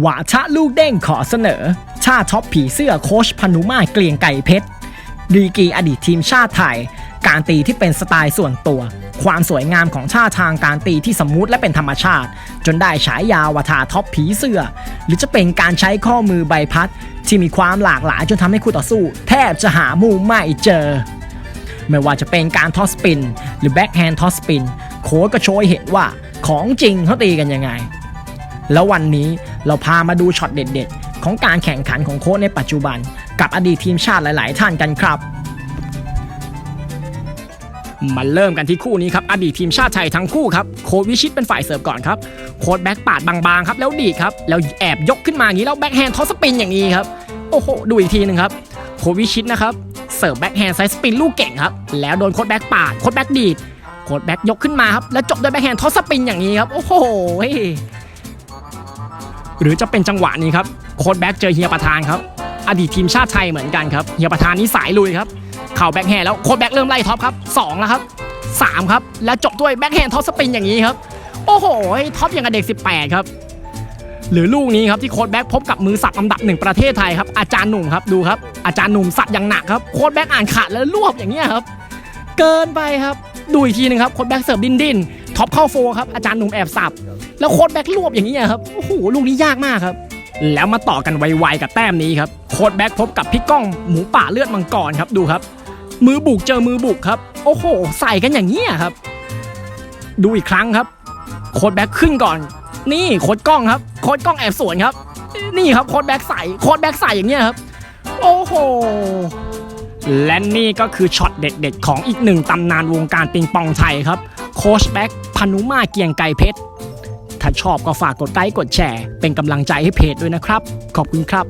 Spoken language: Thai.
หวาชะลูกเด้งขอเสนอ ชาท็อปผีเสื้อโคชพนุมาเกลียงไก่เพชรดีกีอดีตทีมชาติไทย การตีที่เป็นสไตล์ส่วนตัว ความสวยงามของชาทางการตีที่สมูทและเป็นธรรมชาติ จนได้ฉายาวาทาท็อปผีเสื้อ หรือจะเป็นการใช้ข้อมือใบพัด ที่มีความหลากหลายจนทำให้คู่ต่อสู้ แทบจะหามุมไม่เจอ ไม่ว่าจะเป็นการทอสปิน หรือแบ็กแฮนด์ทอสปินโค้ชก็โชว์ให้เห็นว่าของจริงเขาตีกันยังไง แล้ววันนี้ เราพามาดูช็อตเด็ดๆ ของการแข่งขันของโค้ชในปัจจุบัน กับอดีตทีมชาติหลาย ๆ ท่านกันครับมาเริ่มกันที่คู่นี้ครับ อดีตทีมชาติไทยทั้งคู่ครับ โค้ชวิชิตเป็นฝ่ายเสิร์ฟก่อนครับ โค้ชแบ็กปาดบางๆครับ แล้วดีดครับ แล้วแอบยกขึ้นมาอย่างนี้ แล้วแบ็กแฮนด์ทอสสปินอย่างนี้ครับ โอ้โห ดูอีกทีหนึ่งครับ โค้ชวิชิตนะครับ เสิร์ฟแบ็กแฮนด์ไซส์สปินลูกเก่งครับ แล้วโดนโค้ชแบ็กปาด โค้ชแบ็กดีด โค้ชแบ็กยกขึ้นมาครับ แล้วจบด้วยแบ็กแฮนด์ทอสสปินอย่างนี้ครับ โอ้โห หรือจะเป็นจังหวะนี้ครับโค้ชแบ็กเจอเฮียประธานครับอดีตทีมชาติไทยเหมือนกันครับเฮียประธานนี่สายลุยครับเข่าแบ็คแฮนแล้วโค้ชแบ็กเริ่มไล่ท็อปครับสองแล้วครับสามครับแล้วจบด้วยแบ็คแฮนท็อปสปินอย่างนี้ครับโอ้โหท็อปอย่างกับเด็ก 18 ครับ หรือลูกนี้ครับที่โค้ชแบ็กพบกับมือสับอันดับหนึ่งประเทศไทยครับอาจารย์หนุ่มครับดูครับอาจารย์หนุ่มสับอย่างหนักครับโค้ชแบ็กอ่านขาดแล้วรวบอย่างเงี้ยครับเกินไปครับดูอีกทีหนึงครับโค้ชแบ็กเสิร์ฟดิ้นดิ้น ท็อปเข้าโฟครับอาจารย์หนุ่มแอบสับแล้วโค้ชแบ็กรวบอย่างนี้ครับโอ้โหลูกนี้ยากมากครับ แล้วมาต่อกันไวๆกับแต้มนี้ครับโค้ชแบ็กพบกับพี่ก้องหมูป่าเลือดมังกรครับดูครับ มือบุกเจอมือบุกครับ โอ้โห ใส่กันอย่างนี้ครับ ดูอีกครั้งครับ โค้ดแบ็กขึ้นก่อน นี่โค้ดกล้องครับ โค้ดกล้องแอบสวนครับ นี่ครับโค้ดแบ็กใส่โค้ดแบ็กใส่อย่างเงี้ครับโอ้โหและนี่ก็คือช็อตเด็ดๆของอีกหนึ่งตำนานวงการปิงปองไทยครับ โค้ชแบ็กพนุมาเกียงไก่เพชร ถ้าชอบก็ฝากกดไลค์กดแชร์ เป็นกำลังใจให้เพจด้วยนะครับ ขอบคุณครับ